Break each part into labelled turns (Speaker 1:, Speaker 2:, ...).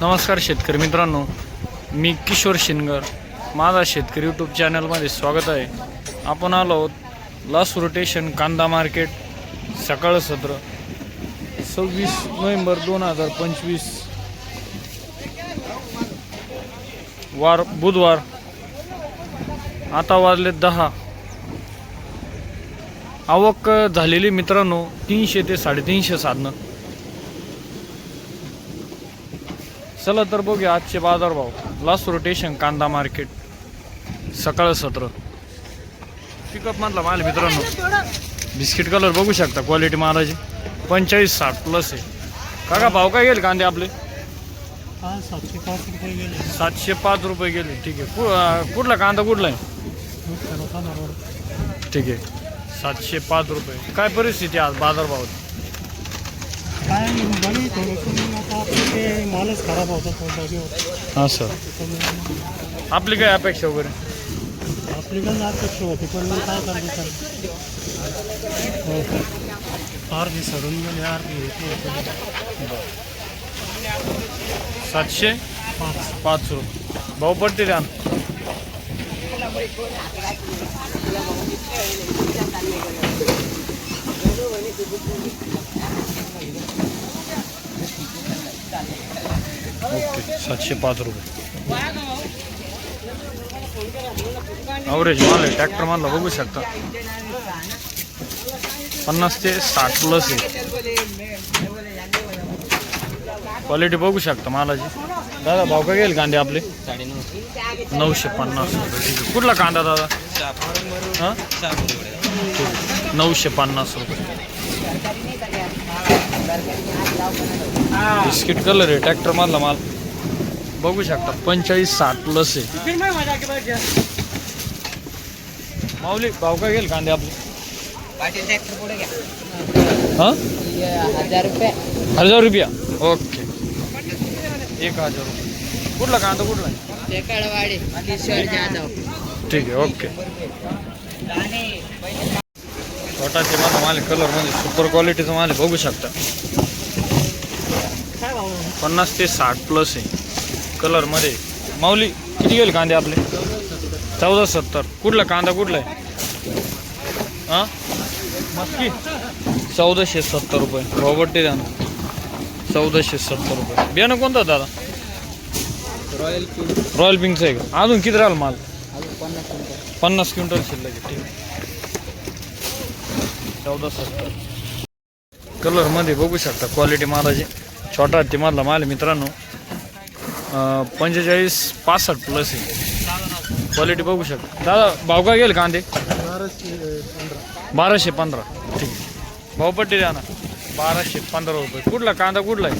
Speaker 1: नमस्कार शेतकरी मित्रांनो मी किशोर शिनगर. माझा शेतकरी यूट्यूब चॅनलमध्ये स्वागत आहे. आपण आलो आहोत लास रोटेशन कांदा मार्केट सकाळ सत्र सव्वीस नोव्हेंबर दोन हजार पंचवीस. वार बुधवार आता वाजले दहा. आवक झालेली मित्रांनो तीनशे ते साडेतीनशे साधनं. चला तर बघूया आजचे बाजारभाव लास्ट रोटेशन कांदा मार्केट सकाळ सत्र. पिकअप मधला माल मित्रांनो. बिस्किट कलर बघू शकता क्वालिटी मालाची. पंचेचाळीस साठ प्लस आहे. काका भाव काय गेले कांदे आपले?
Speaker 2: सातशे पाच रुपये गेले.
Speaker 1: सातशे पाच रुपये गेले ठीक आहे. कु- कुठला कांदा कुठला आहे? ठीक आहे. सातशे पाच रुपये. काय परिस्थिती आज बाजारभावात
Speaker 2: काय बरी थोडंसं आता आपलं ते मालच खराब होता
Speaker 1: हां सर आपली काय अपेक्षा वगैरे?
Speaker 2: आपली पण अपेक्षा होती पण मग काय करायचं हो अर्धी सडून गेली अर्धी
Speaker 1: सातशे?
Speaker 2: पाच.
Speaker 1: पाच रुपये. भाऊ पडते द्या ओके सातशे पाच रुपये. अवरेज माल आहे ट्रॅक्टर मालला बघू शकता. पन्नास ते साठ प्लस आहे. क्वालिटी बघू शकता मालाची. दादा भाव का गेल कांदे आपले? नऊशे पन्नास रुपये. ठीक आहे. कुठला कांदा दादा? हां? नऊशे पन्नास रुपये. बिस्किट कलर आहे ट्रॅक्टर मधला माल. बघू शकता पंचेचाळीस साठ प्लस आहे. माऊली भाव काय गेल कांदे आपले?
Speaker 3: हजार रुपये
Speaker 1: हजार रुपया. ओके. एक हजार रुपये. कुठला कांदा कुठला? आहे? ठीक आहे ओके. छोटाचे माझा माल म्हणजे सुपर क्वालिटीचा माल आहे बघू शकता. पन्नास ते साठ प्लस आहे. कलरमध्ये माऊली किती गेले कांदे आपले? चौदा सत्तर. कुठला कांदा कुठला आहे? हां? मस्की? चौदाशे सत्तर रुपये. रॉबर्टी द्या ना. चौदाशे सत्तर रुपये. बियाणं कोणतं दादा?
Speaker 3: रॉयल
Speaker 1: रॉयल पिंकचं आहे का अजून किती राहिलं माल?
Speaker 3: पन्नास
Speaker 1: क्विंटल. शिल्लक आहे. ठीक आहे. चौदा सत्तर. कलरमध्ये बघू शकता. क्वालिटी मालाची. छोटा हत्ती मधला माल मित्रांनो पंचेचाळीस पासष्ट प्लस आहे. क्वालिटी बघू शकता. दादा भाव काय गेल कांदे?
Speaker 2: बाराशे पंधरा.
Speaker 1: ठीक. आहे भावपट्टी द्या ना. बाराशे पंधरा रुपये. कुठला? कांदा कुठला आहे?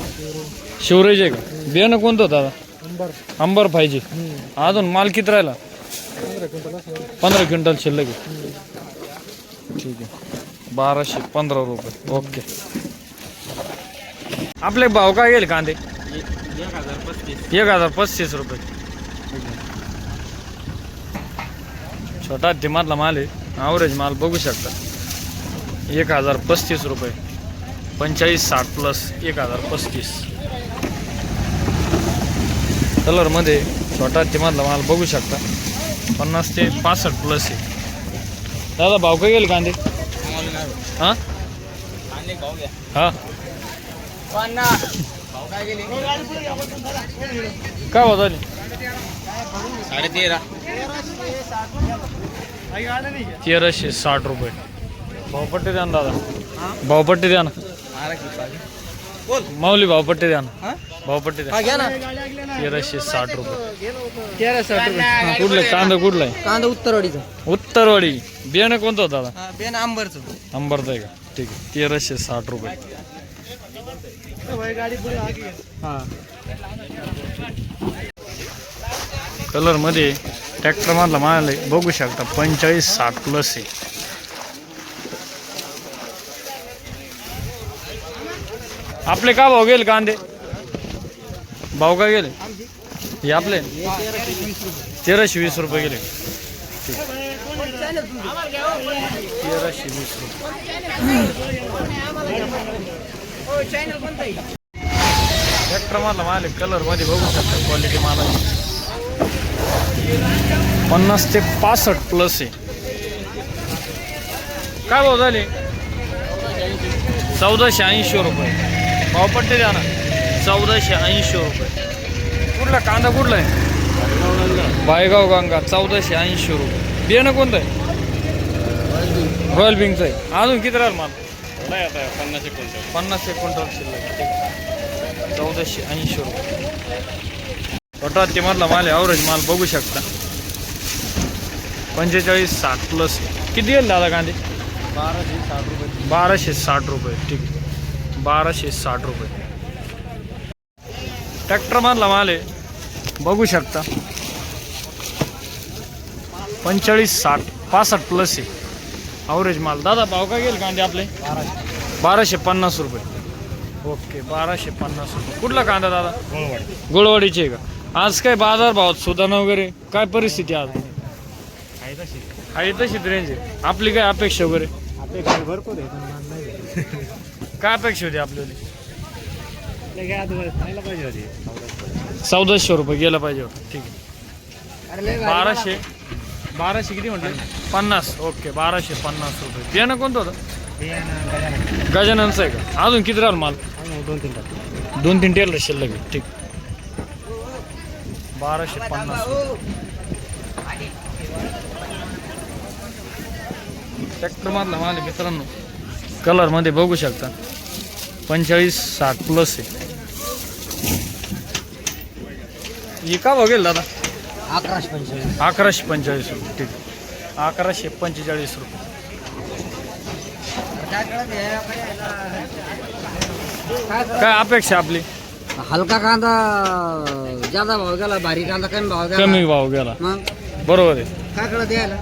Speaker 1: शिवराज आहे का? बियाणं कोणतं दादा?
Speaker 2: नंबर
Speaker 1: अंबर पाहिजे. अजून माल किती राहिला?
Speaker 2: पंधरा क्विंटल
Speaker 1: पंधरा क्विंटल शिल्लक आहे. ठीक आहे. बाराशे पंधरा रुपये. ओके. आपले भाव काय येईल कांदे?
Speaker 3: एक हजार पस्तीस
Speaker 1: एक हजार पस्तीस रुपये. छोटा मधला माल आहे. ॲव्हरेज माल बघू शकता. एक हजार पस्तीस रुपये. पंचेचाळीस साठ प्लस एक हजार पस्तीस. कलरमध्ये छोटा मधला माल बघू शकता. पन्नास ते पासष्ट प्लस आहे. दादा भाव काय गेले कांदे? हां? हां?
Speaker 3: काय साडे तेरा
Speaker 1: तेराशे साठ रुपये. भावपट्टी द्या ना दादा. भावपट्टी द्या ना. माऊली भावपट्टी द्या ना. भावपट्टी द्या.
Speaker 3: ना.
Speaker 1: तेराशे साठ रुपये.
Speaker 3: तेरा साठ रुपये.
Speaker 1: कुठलं? कांदा. कुठला आहे?
Speaker 3: कांदा उत्तरवाडीचा.
Speaker 1: उत्तरवाडी. बियाणं कोणतं होतं दादा?
Speaker 3: बेन आंबरचं.
Speaker 1: अंबरचं आहे का? ठीक आहे. तेराशे साठ रुपये.
Speaker 3: हा.
Speaker 1: कलरमध्ये ट्रॅक्टर मधला माल आहे. बघू शकता पंचेचाळीस साठ प्लस आहे. आपले का भाव गेले कांदे? भाव का गेले? हे आपले? तेराशे वीस रुपये गेले. तेराशे वीस रुपये. ट्रॅक्टर मारला माल कलरमध्ये बघू शकता क्वालिटी मालाची पन्नास ते पासष्ट प्लस आहे. काय भाव झाले? चौदाशे ऐंशी रुपये. भाव पडते द्या ना? चौदाशे ऐंशी रुपये. कुठला कांदा कुठला आहे? बायगाव गंगा चौदाशे ऐंशी रुपये. बियाणं कोणतं आहे? रॉयल बिंगचं आहे. अजून किती राहील माल?
Speaker 2: नाही आता पन्नास एक क्विंटल.
Speaker 1: पन्नास एक क्विंटल शिल्लक. चौदाशे ऐंशी रुपये. बटाटे मधला माल आहे ॲव्हरेज माल बघू शकता. पंचेचाळीस साठ प्लस किती येईल दादा कांदे?
Speaker 2: बाराशे साठ रुपये.
Speaker 1: बाराशे साठ रुपये ठीक. आहे बाराशे साठ रुपये. ट्रॅक्टर मधला माल आहे बघू शकता. पंचेचाळीस साठ पासष्ट प्लस आहे. ॲव्हरेज माल. दादा भाव काय गेल कांदे आपले?
Speaker 2: बाराशे
Speaker 1: बाराशे पन्नास रुपये. ओके बाराशे पन्नास रुपये. कुठला कांदा दादा?
Speaker 2: गोळवाडी
Speaker 1: गुळवाडीचे आहे का? आज काय बाजार भावात सुधारणा वगैरे? काय परिस्थिती आज?
Speaker 2: आहे तशी.
Speaker 1: आहे तशीच रेंज आहे. आपली काय अपेक्षा वगैरे?
Speaker 2: अपेक्षा भरपूर नाही
Speaker 1: काय अपेक्षा होती आपल्याला? चौदाशे रुपये गेलं पाहिजे. होतं ठीक आहे. बाराशे बाराशे किती म्हटलं पन्नास. ओके बाराशे पन्नास रुपये. बियाणं कोणतं होतं? गजाननचं आहे का? अजून किती राहिलं माल?
Speaker 2: दोन तीन टाक
Speaker 1: दोन तीन टेलर शिल्लक आहे ठीक. बाराशे पन्नास ट्रॅक्टर मधला माल आहे मित्रांनो. कलरमध्ये बघू शकता. पंचेचाळीस साठ प्लस आहे. ही का बघेल दादा?
Speaker 3: अकराशे पंचेचाळीस.
Speaker 1: अकराशे पंचेचाळीस रुपये. ठीक. आहे अकराशे पंचेचाळीस रुपये. काय अपेक्षा आपली?
Speaker 3: हलका कांदा जादा भाव गेला भारी कांदा कमी भाव गेला.
Speaker 1: कमी भाव गेला.
Speaker 3: मग?
Speaker 1: बरोबर आहे.
Speaker 3: काय कळत द्यायला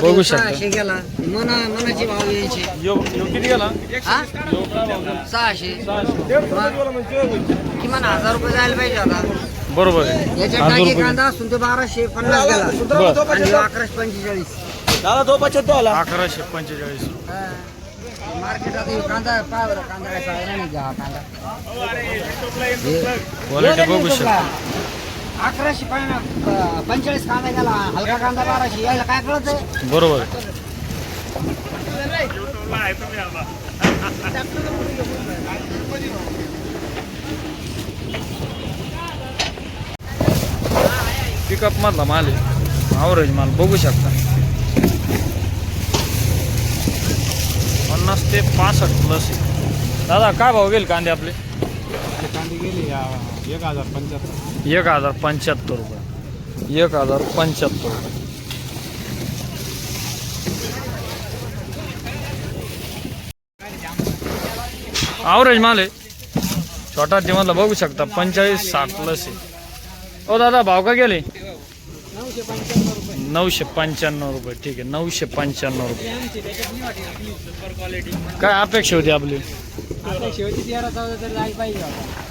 Speaker 1: बघू शकता.
Speaker 3: सहाशे गेला. मना मनाची भाव यायचे.
Speaker 1: यो यो किती गेला?
Speaker 3: हा? सहाशे. किमान हजार रुपये जायला पाहिजे आता.
Speaker 1: बरोबर. आहे
Speaker 3: याच्या
Speaker 1: हजार
Speaker 3: टाकी
Speaker 1: रुपये
Speaker 3: कांदा असून ते बाराशे पन्नास गेला.
Speaker 1: बरं.
Speaker 3: आणि अकराशे पंचेचाळीस.
Speaker 1: अकराशे पंचेचाळीस.
Speaker 3: हा. मार्केटात ह्यो कांदा पाय बरं कांदा काय चांगला नाही का हा कांदा.
Speaker 1: क्वालिटी बघू शकता.
Speaker 3: अकराशे पन्ना- पंचेचाळीस कांदा गेला. हलका कांदा बाराशे यायला काय कळत? आहे
Speaker 1: बरोबर आहे पिकअप मधला माल आहे. ॲव्हरेज माल बघू शकता. पन्नास ते पासष्ट प्लस आहे. दादा काय भाव गेले कांदे आपले?
Speaker 2: कांदी गेली एक हजार पंच्याहत्तर.
Speaker 1: एक हजार पंच्याहत्तर रुपये. एक हजार पंच्याहत्तर रुपये. ॲव्हरेज माल आहे. छोटा टीमधला बघू शकता पंचेचाळीस साठ प्लस आहे. ओ दादा भाव का गेले? नऊशे पंच्याण्णव रुपये. ठीक आहे नऊशे पंच्याण्णव रुपये. काय अपेक्षा होती आपली?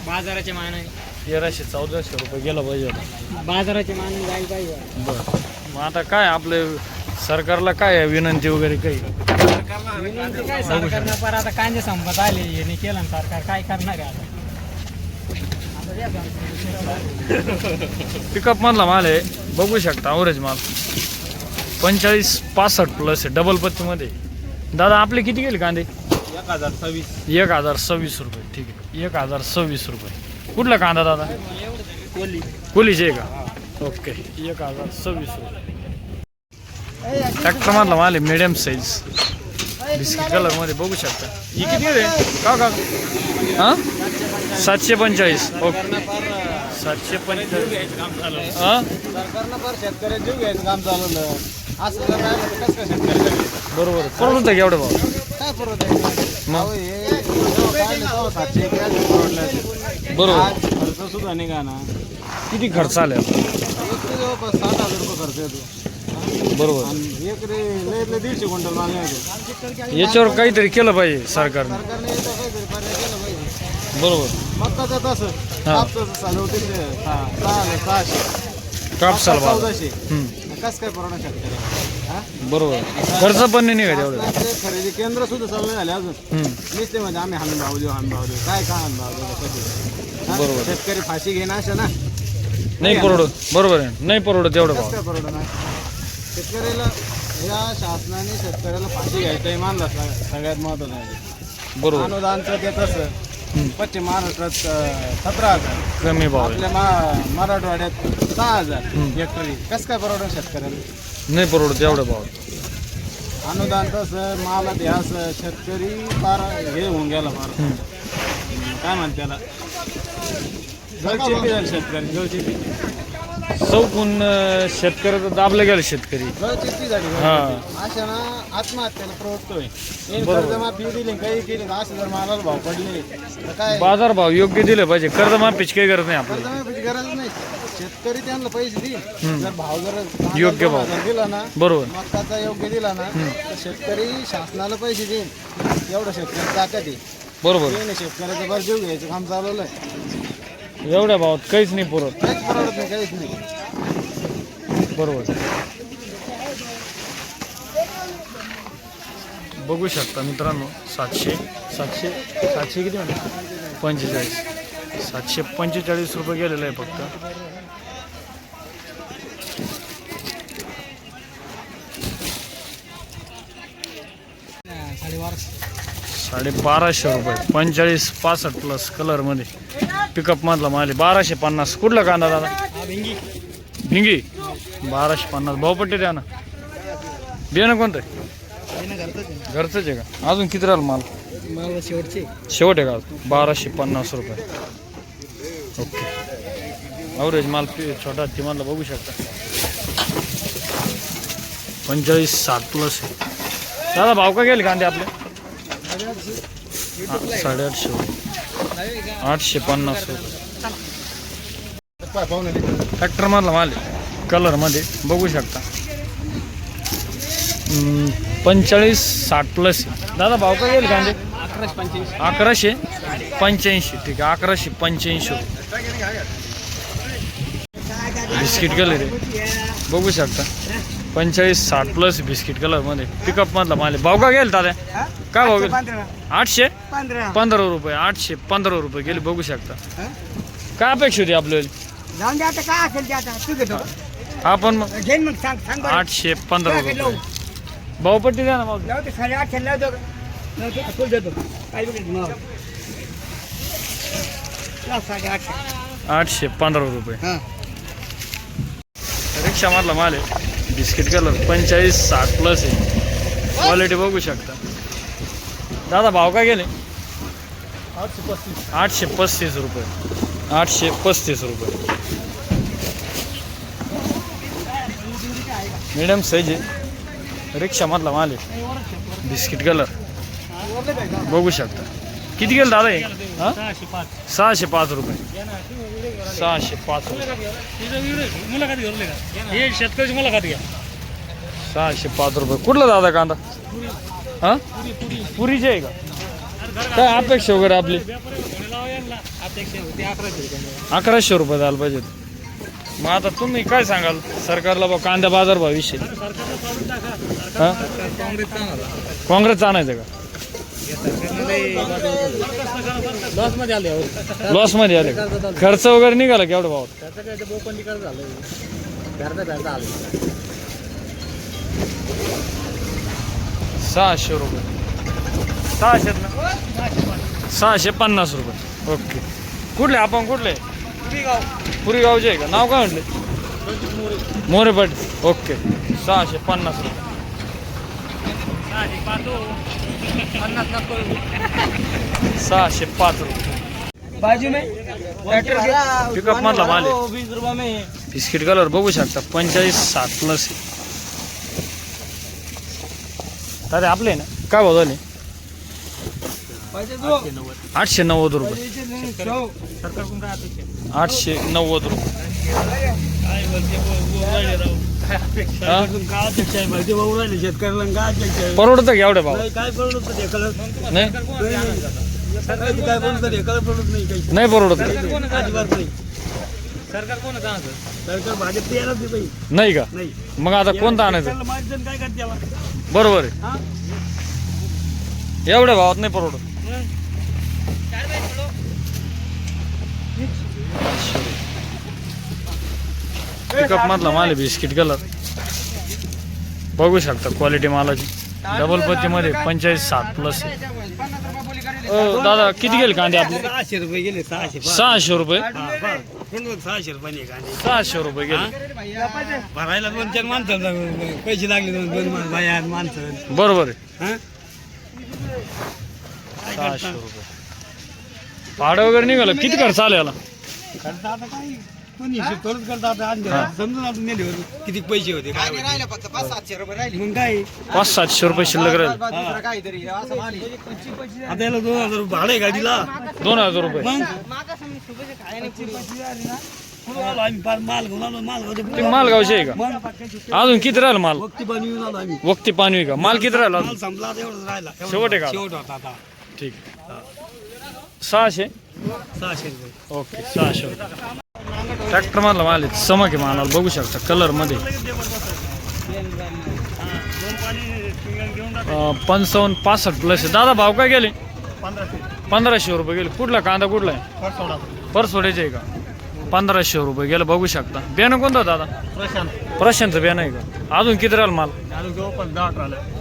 Speaker 3: बाजाराचे मान
Speaker 1: तेराशे चौदाशे रुपये गेलं पाहिजे होतं
Speaker 3: बाजाराचे मान जायला पाहिजे.
Speaker 1: बरं. मग आता काय आपले सरकारला काय विनंती वगैरे काही?
Speaker 3: काय? सरकारनं पर आता कांदे संपत आले यांनी केलं ना सरकार. काय करणार आहे आता?
Speaker 1: पिकअप मधला माल आहे. बघू शकता अवरेज माल. पंचेचाळीस पासष्ट प्लस आहे डबल पत्तीमध्ये दादा आपले किती गेले कांदे?
Speaker 2: एक हजार सव्वीस
Speaker 1: एक हजार सव्वीस रुपये ठीक आहे. एक हजार सव्वीस रुपये. कुठला कांदा दादा?
Speaker 2: कोली
Speaker 1: कोलीचे आहे का? ओके एक हजार सव्वीस रुपये. ट्रॅक्टर मधला माल आहे मिडियम साईज बिस्किट कलरमध्ये बघू शकता. ही किती आहे का का? हा? सातशे पंचेचाळीस. ओके. सातशे पंचेचाळीस. हा?
Speaker 2: सरकारनं जीव घ्यायचं काम चालवलं. असं जर राहिलं तर कसं काय?
Speaker 1: बरोबर. परवडतं एवढं भाव?
Speaker 2: काय परवडत? आहे
Speaker 1: मग?
Speaker 2: अहो, हे जेव्हा काढलं तेव्हा सातशे एक व्याज परवडलं. असेल.
Speaker 1: बरोबर.
Speaker 2: आज खर्च सुद्धा निघा ना
Speaker 1: किती खर्च आले आता?
Speaker 2: एक ते जवळपास साठ हजार रुपये खर्च येतो.
Speaker 1: बरोबर.
Speaker 2: आणि एक रे लय लय दीडशे क्विंटल माल येतो
Speaker 1: याच्यावर काहीतरी केलं पाहिजे सरकारने.
Speaker 2: सरकारने याचा काहीतरी पर्याय केला पाहिजे
Speaker 1: बरोबर.
Speaker 2: मक्काचं तसं
Speaker 1: हा.
Speaker 2: कापसाचं सहा- चौतीसशे सहा सहा हजार सहाशे.
Speaker 1: कापसाला भाव
Speaker 2: चौदाशे.
Speaker 1: हम्म.
Speaker 2: कस काय परवडा शेतकऱ्याला? हा?
Speaker 1: बरोबर. खर्च पण नाही निघत एवढं.
Speaker 2: शासनाचे खरेदी केंद्र सुद्धा चालू नाही झाले अजून.
Speaker 1: हम्म.
Speaker 2: नुसते म्हणजे आम्ही हमी भाव देऊ हमी भाव देऊ. काय काय हमी भाव देऊ? कधी? हा?
Speaker 1: बरोबर.
Speaker 2: शेतकरी फाशी घेणं असं ना.
Speaker 1: नाही परवडत. बरोबर आहे. नाही परवडत एवढं
Speaker 2: कसं
Speaker 1: भाव.
Speaker 2: काय शेतकऱ्याला या शासनाने शेतकऱ्याला फाशी घ्यायचं मानलं सगळ्यात महत्वाचं आहे.
Speaker 1: बरोबर.
Speaker 2: अनुदानचं ते तसं. पश्चिम महाराष्ट्रात सतरा हजार.
Speaker 1: कमी भाव आहे.
Speaker 2: आपल्या मा मराठवाड्यात सहा हजार. हेक्टरी कसं काय परवडणार शेतकऱ्याला?
Speaker 1: नाही परवडत एवढं भाव
Speaker 2: अनुदान तसं माल असं शेतकरी फार हे होऊन गेला फार. काय म्हणते त्याला गळचेपी झाली शेतकरी गळचेपी
Speaker 1: चौकून शेतकऱ्याचं दाबलं गेलं शेतकरी.
Speaker 2: झाली
Speaker 1: हा.
Speaker 2: अशा ना आत्महत्याला प्रवृत्तोय.
Speaker 1: बरोबर.
Speaker 2: कर्जमाफी दिली काही केली असं जर मालाला भाव पडले तर काय?
Speaker 1: बाजार भाव योग्य दिले पाहिजे. कर्जमाफीची काही गरज नाही आपल्याला.
Speaker 2: कर्जमाफीची गरज नाही. शेतकरी त्यांना पैसे देईल.
Speaker 1: हम्म.
Speaker 2: जर भाव जर
Speaker 1: योग्य भाव.
Speaker 2: जर दिला ना
Speaker 1: बरोबर.
Speaker 2: मक्काचा योग्य दिला ना तर शेतकरी शासनाला पैसे देईल. एवढं शेतकरी ताकद आहे.
Speaker 1: बरोबर.
Speaker 2: शेतकऱ्याचं बरं जीव घ्यायचं काम चालवलंय.
Speaker 1: एवढ्या भावात काहीच नाही पुरत.
Speaker 2: काहीच परवडत नाही काहीच नाही.
Speaker 1: बरोबर. बघू शकता मित्रांनो सातशे सातशे सातशे किती म्हणते पंचेचाळीस. सातशे पंचेचाळीस रुपये गेलेलं आहे फक्त. साडे बाराशे रुपये. पंचेचाळीस पासष्ट प्लस कलरमध्ये पिकअप मधला माल आहे. बाराशे पन्नास. कुठला कांदा दादा? भिंगी. बाराशे पन्नास. भावपट्टी द्या ना. बियाणं कोणतं? आहे घरचंच आहे का? अजून किती राहिलं माल?
Speaker 2: शेवटचे
Speaker 1: शेवट आहे का बाराशे पन्नास रुपये. ओके. अवरेज माल छोटा तिमाला बघू शकता. पंचेचाळीस सात प्लस आहे. दादा भाव का गेले कांदे आपले? साडेआठशे. आठशे पन्नास रुपये. ट्रॅक्टर मधला माल कलरमध्ये बघू शकता. पंचेचाळीस साठ प्लस. दादा भाव का गेले कांदे?
Speaker 2: अकराशे पंच्याऐंशी.
Speaker 1: ठीक आहे अकराशे पंच्याऐंशी बिस्किट कलर आहे. बघू शकता. पंचेचाळीस साठ प्लस बिस्किट कलरमध्ये पिकअप मधला माल भाव का गेल दादा? काय भाव गेले आठशे?
Speaker 3: पंधरा.
Speaker 1: पंधरा रुपये आठशे पंधरा रुपये गेले बघू शकता. काय अपेक्षा होती आपल्याला?
Speaker 3: जाऊन दे आता काय असेल ते आता तू घेतो.
Speaker 1: आपण मग
Speaker 3: घेईन मग सांग सांग बरं.
Speaker 1: आठशे पंधरा रुपये. भावपट्टी द्या ना
Speaker 3: लावतो साडे आठशे लावतो. लावतो फुल देतो. काय बघितलं मग लाव साडे आठशे.
Speaker 1: आठशे पंधरा रुपये.
Speaker 3: हां.
Speaker 1: रिक्षा मधला माल आहे. बिस्किट कलर पंचेचाळीस साठ प्लस आहे. क्वालिटी बघू शकता. दादा भाव काय गेले?
Speaker 2: आठशे पस्तीस.
Speaker 1: आठशे पस्तीस रुपये. आठशे पस्तीस रुपये. मिडियम साईज आहे. रिक्षा मधला माल आहे. बिस्किट कलर बघू शकता. किती गेलं दादा हे?
Speaker 2: सहाशे पाच
Speaker 1: रुपये. सहाशे पाच रुपये.
Speaker 2: हे
Speaker 1: सहाशे पाच रुपये. कुठला दादा कांदा? हा? पुरीची आहे का? काय अपेक्षा वगैरे आपली?
Speaker 2: अकराशे
Speaker 1: रुपये द्यायला पाहिजेत. मग आता तुम्ही काय सांगाल? सरकारला बा कांदा बाजार भाविषयी हा? काँग्रेस आणायचं का?
Speaker 2: लॉसमध्ये आले
Speaker 1: लॉस आले खर्च वगैरे निघाला केवढं भावात
Speaker 2: त्याचं काय ते बोपंडी कर झालं घरचा घरचा आलं
Speaker 1: सहाशे रुपये. सहाशे सहाशे पन्नास रुपये. ओके. कुठले? आपण कुठले? पुरी गावचे आहे का? नाव काय म्हटले? मोरेपट ओके. सहाशे पन्नास रुपये. सहाशे पाच रुपये.
Speaker 3: बाजू में
Speaker 1: पिकअप मधला माल बिस्किट कलर बघू शकता. पंचेचाळीस सात प्लस अरे आपले ना? काय भाव झाले? आठशे नव्वद रुपये.
Speaker 2: सरकारकडून काय अपेक्षा
Speaker 1: आठशे नव्वद रुपये.
Speaker 2: काय बोलते काय अपेक्षा
Speaker 1: हा?
Speaker 2: काय अपेक्षा आहे माहिती भाऊ राहिले शेतकऱ्याला काय अपेक्षा आहे
Speaker 1: परवडतं का एवढे भाव?
Speaker 2: नाही, काय परवडत नाही काय परवडत नाही. नाही काही
Speaker 1: नाही परवडत. का?
Speaker 2: अजिबात नाही.
Speaker 4: सरकार आणायचं? सरकार भाजप यायलाच नाही पाहिजे
Speaker 1: नाही का?
Speaker 4: नाही.
Speaker 1: मग आता कोणतं आणायचं?
Speaker 4: त्याला माहीत जण काय करते याला
Speaker 1: बरोबर आहे.
Speaker 4: हा?
Speaker 1: एवढ्या भावात नाही परवडत. पिकअप मधला माल आहे बिस्किट कलर बघू शकता क्वालिटी मालाची. डबल पत्तीमध्ये पंचेचाळीस सात प्लस ओ दादा किती गेले कांदे आपले?
Speaker 4: सहाशे रुपये गेले सहाशे.
Speaker 1: सहाशे रुपये?
Speaker 4: हा, बरं. सहाशे रुपये कांदे?
Speaker 1: सहाशे रुपये गेले.
Speaker 4: भरायला दोन चार माणसं पैसे लागले दोन दोन माणसं बाया माणसं.
Speaker 1: बरोबर आहे.
Speaker 4: हा?
Speaker 1: सहाशे रुपये. भाडं वगैरे निघालं. किती खर्च आला याला?
Speaker 4: करता आता काय कोणी करता आता. समजून आपण नेले होते किती पैसे होते काय
Speaker 2: राहिलं फक्त पाच सातशे रुपये राहिले.
Speaker 4: मग काय?
Speaker 1: पाच सातशे रुपये शिल्लक राहील.
Speaker 2: बस दुसरं काहीतरी असं माल आहे.
Speaker 4: आता याला दोन हजार रुपये भाडं आहे गाडीला
Speaker 1: दोन हजार रुपये.
Speaker 4: मग? आलो आम्ही फार माल घेऊन आलो माल घेऊन
Speaker 1: मालगावचे आहे का?
Speaker 4: मग?
Speaker 1: अजून किती राहिलं माल?
Speaker 4: वक्ती बनवून आलो आम्ही.
Speaker 1: वक्ती पानवी का? माल किती राहिला
Speaker 4: माल
Speaker 1: अजून
Speaker 4: संपला आता एवढंच राहिला. एवढं
Speaker 1: शेवट आहे का?
Speaker 4: शेवट होता आता.
Speaker 1: ठीक. सहाशे?
Speaker 4: सहाशे रुपये.
Speaker 1: ओके सहाशे ट्रॅक्टर मधला माल आहे. चमक आहे मालाला बघू शकता कलरमध्ये.
Speaker 4: दोन पाणी पिंगण घेऊन टाक.
Speaker 1: अं, पंचावन्न पासष्ट प्लस आहे. दादा भाव काय गेले?
Speaker 4: पंधराशे
Speaker 1: रुपये गेले. कुठला कांदा कुठला आहे? परसोड्याचे आहे का? पंधराशे रुपये गेलं बघू शकता. बियाणं कोणतं दादा?
Speaker 4: प्रशांत
Speaker 1: प्रशांतचं बियाणं आहे का? अजून किती राहिलं माल?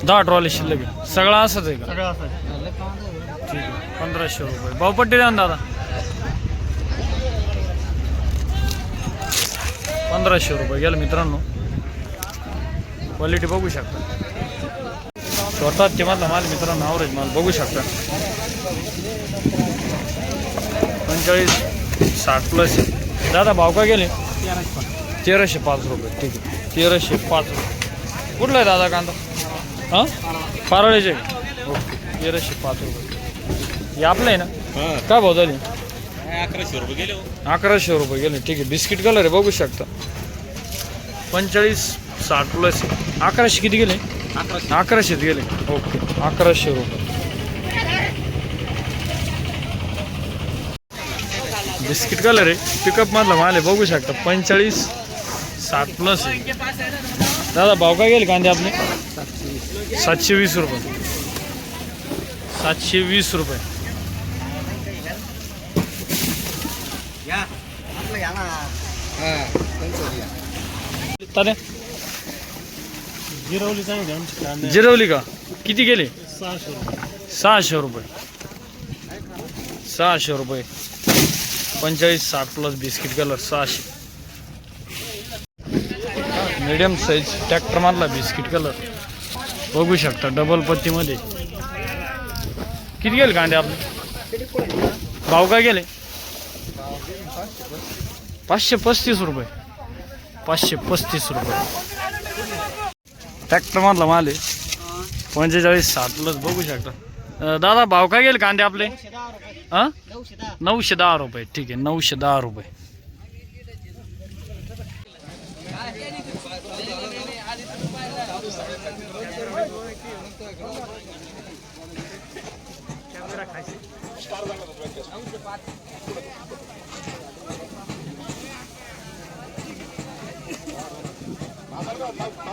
Speaker 4: दहा
Speaker 1: ट्रॉली शिल्लक सगळा असंच आहे का? ठीक आहे. पंधराशे रुपये. भावपट्टी द्या ना दादा. पंधराशे रुपये गेलं मित्रांनो. क्वालिटी बघू शकता. स्वतःच मधला माल मित्रांनो आवरेज माल बघू शकता. पंचेचाळीस साठ प्लस दादा भाव का गेले? तेराशे पाच रुपये. ठीक आहे. तेराशे पाच रुपये. कुठला आहे दादा कांदा? हां? पारळेचे ओके. तेराशे पाच रुपये. हे आपलं आहे ना? काय भाव झाली?
Speaker 4: अकराशे रुपये गेले
Speaker 1: अकराशे रुपये गेले. ठीक आहे. बिस्किट कलर आहे बघू शकता. पंचेचाळीस साठ प्लस. अकराशे किती गेले? अकराशेत गेले. ओके. अकराशे रुपये. बिस्किट कलर आहे. पिकअप मधला माल आहे. बघू शकता. पंचेचाळीस साठ प्लस आहे. दादा भाव काय गेले कांदे आपले? सातशे वीस रुपये. सातशे वीस रुपये
Speaker 2: या आपलं या ना हा, त्यांचं या.
Speaker 1: तारे.
Speaker 4: जिरवली चांगली आमची कांदे.
Speaker 1: जिरवली का? किती गेले?
Speaker 4: सहाशे रुपये.
Speaker 1: सहाशे रुपये. सहाशे रुपये. पंचेचाळीस साठ प्लस बिस्किट कलर सहाशे. मीडियम साईज ट्रॅक्टर मधला बिस्किट कलर बघू शकता डबल पत्तीमध्ये. किती गेले कांदे आपले? भाव काय गेले? पाचशे पस्तीस रुपये. पाचशे पस्तीस रुपये. ट्रॅक्टर मधला माल आहे. पंचेचाळीस प्लस बघू शकता. दादा भाव काय गेले कांदे आपले?
Speaker 2: नऊशे दहा रुपये.
Speaker 1: हां
Speaker 2: नऊशे दहा
Speaker 1: नऊशे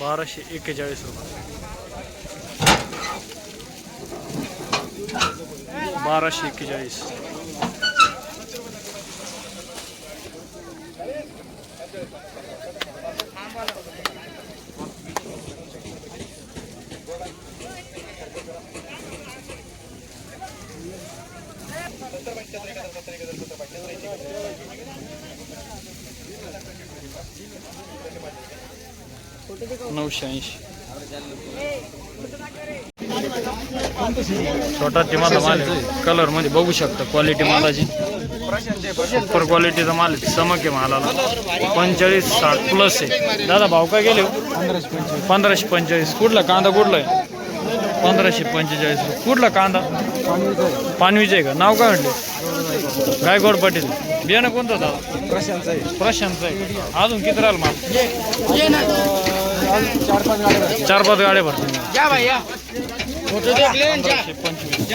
Speaker 1: बाराशे एक्केचाळीस रुपये. बाराशे एक्केचाळीस. नऊशे ऐंशी छोटा टिमाचा माल आहे. कलर म्हणजे बघू शकता क्वालिटी मालाची. सुपर क्वालिटीचा माल चमक आहे मालाला. पंचेचाळीस साठ प्लस आहे. दादा भाव काय गेले? हो? पंधराशे पंचेचाळीस. कुठला कांदा कुठला आहे? पंधराशे पंचेचाळीस. कुठला कांदा? पानवीचे आहे का? नाव काय म्हणले गायकवाड पाटील. बियाणं कोणतं दादा?
Speaker 3: प्रशांत आहे
Speaker 1: प्रशांत आहे अजून किती राहिलं माल
Speaker 3: ये. ना. चार पाच गाड्या
Speaker 1: चार पाच गाड्या भरतील.
Speaker 3: या भाई या.
Speaker 1: पंधराशे पंचवीस.